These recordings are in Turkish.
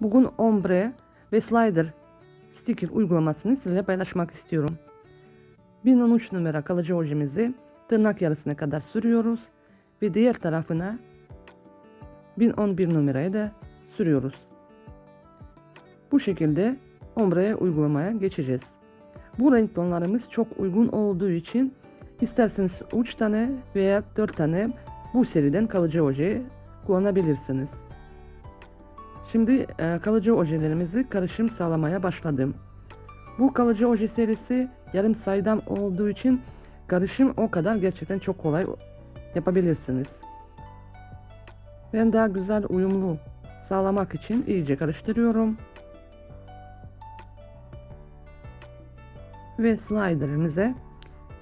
Bugün ombre ve slider sticker uygulamasını sizinle paylaşmak istiyorum. 1013 numara kalıcı ojemizi tırnak yarısına kadar sürüyoruz ve diğer tarafına 1011 numarayı da sürüyoruz. Bu şekilde ombreye uygulamaya geçeceğiz. Bu renk tonlarımız çok uygun olduğu için isterseniz 3 tane veya 4 tane bu seriden kalıcı oje kullanabilirsiniz. Şimdi e, kalıcı ojelerimizi karışım sağlamaya başladım. Bu kalıcı oje serisi yarım sayıdan olduğu için karışım o kadar gerçekten çok kolay yapabilirsiniz. Ben daha güzel uyumlu sağlamak için iyice karıştırıyorum. Ve sliderimize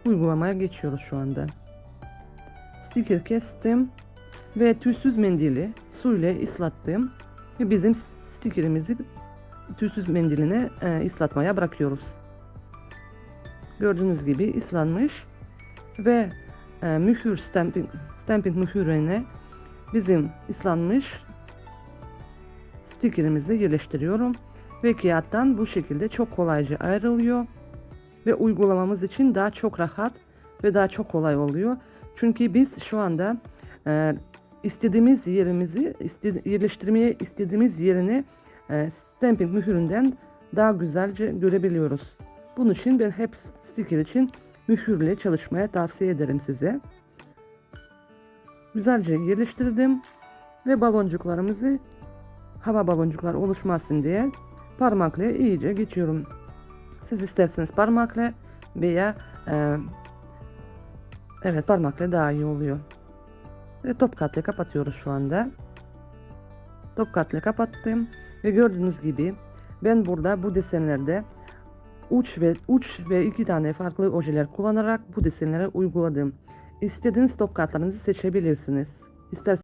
uygulamaya geçiyoruz şu anda. Sticker kestim ve tüysüz mendili suyla ıslattım ve bizim stickerimizi tüysüz mendiline e, ıslatmaya bırakıyoruz. Gördüğünüz gibi ıslanmış ve e, mühür stamping, stamping mühürüne bizim ıslanmış stickerimizi yerleştiriyorum ve kağıttan bu şekilde çok kolayca ayrılıyor ve uygulamamız için daha çok rahat ve daha çok kolay oluyor. Çünkü biz şu anda e, istediğimiz yerimizi istedi, yerleştirmeye istediğimiz yerini e, stamping mühüründen daha güzelce görebiliyoruz. Bunun için ben hep sticker için mühürle çalışmaya tavsiye ederim size. Güzelce yerleştirdim ve baloncuklarımızı hava baloncuklar oluşmasın diye parmakla iyice geçiyorum. Siz isterseniz parmakla veya e, evet parmakla daha iyi oluyor. Ve top katla kapatıyoruz şu anda. Top katla kapattım ve gördüğünüz gibi ben burada bu desenlerde uç ve uç ve iki tane farklı ojeler kullanarak bu desenlere uyguladım. İstediğiniz top katlarınızı seçebilirsiniz. İsterseniz